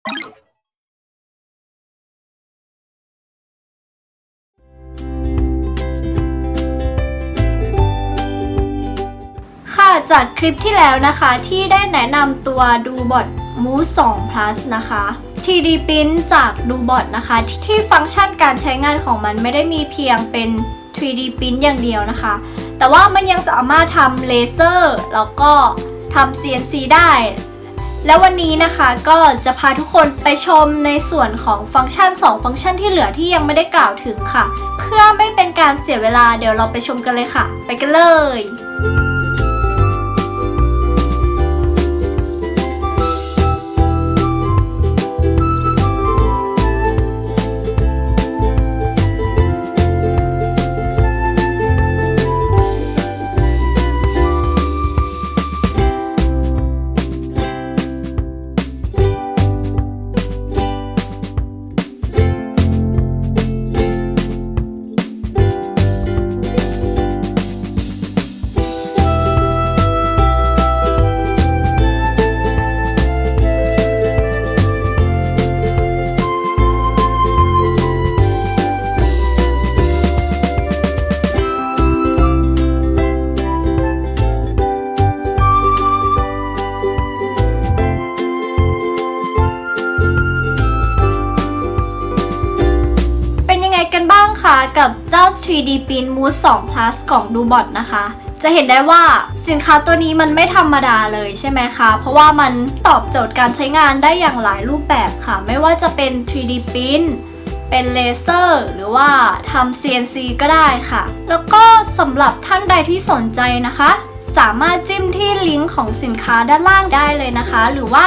ค่ะจากคลิปที่แล้วนะคะที่ได้แนะนำตัวดูบอท Move 2 Plus นะคะ 3D Print จาก d o b o t นะคะ ที่ฟังก์ชันการใช้งานของมันไม่ได้มีเพียงเป็น 3D Print อย่างเดียวนะคะ แต่ว่ามันยังสามารถทำเลเซอร์ แล้วก็ทำ CNC ได้ แล้ววันนี้นะคะก็จะพาทุกคนไปชมในส่วนของฟังก์ชัน 2 ฟังก์ชันที่เหลือที่ยังไม่ได้กล่าวถึงค่ะ เพื่อไม่เป็นการเสียเวลาเดี๋ยวเราไปชมกันเลยค่ะ ไปกันเลย นบ้างคะกับเจ้า 3D Print Mousse 2 Plus ของ d o b o t นะคะ จะเห็นได้ว่าสินค้าตัวนี้มันไม่ธรรมดาเลยใช่ไหมคะ เพราะว่ามันตอบโจทย์การใช้งานได้อย่างหลายรูปแบบค่ะ ไม่ว่าจะเป็น 3D Print เป็นเลเซอร์หรือว่าทำ CNC ก็ได้ค่ะ แล้วก็สำหรับท่านใดที่สนใจนะคะ สามารถจิ้มที่ลิงก์ของสินค้าด้านล่างได้เลยนะคะ หรือว่า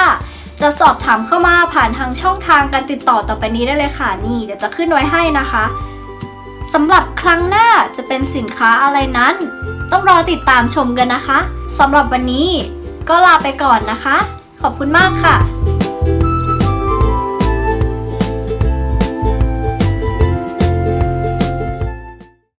จะสอบถามเข้ามาผ่านทางช่องทางการติดต่อต่อไปนี้ได้เลยค่ะ นี่เดี๋ยวจะขึ้นไว้ให้นะคะ สำหรับครั้งหน้าจะเป็นสินค้าอะไรนั้น ต้องรอติดตามชมกันนะคะสำหรับวันนี้ก็ลาไปก่อนนะคะ ขอบคุณมากค่ะ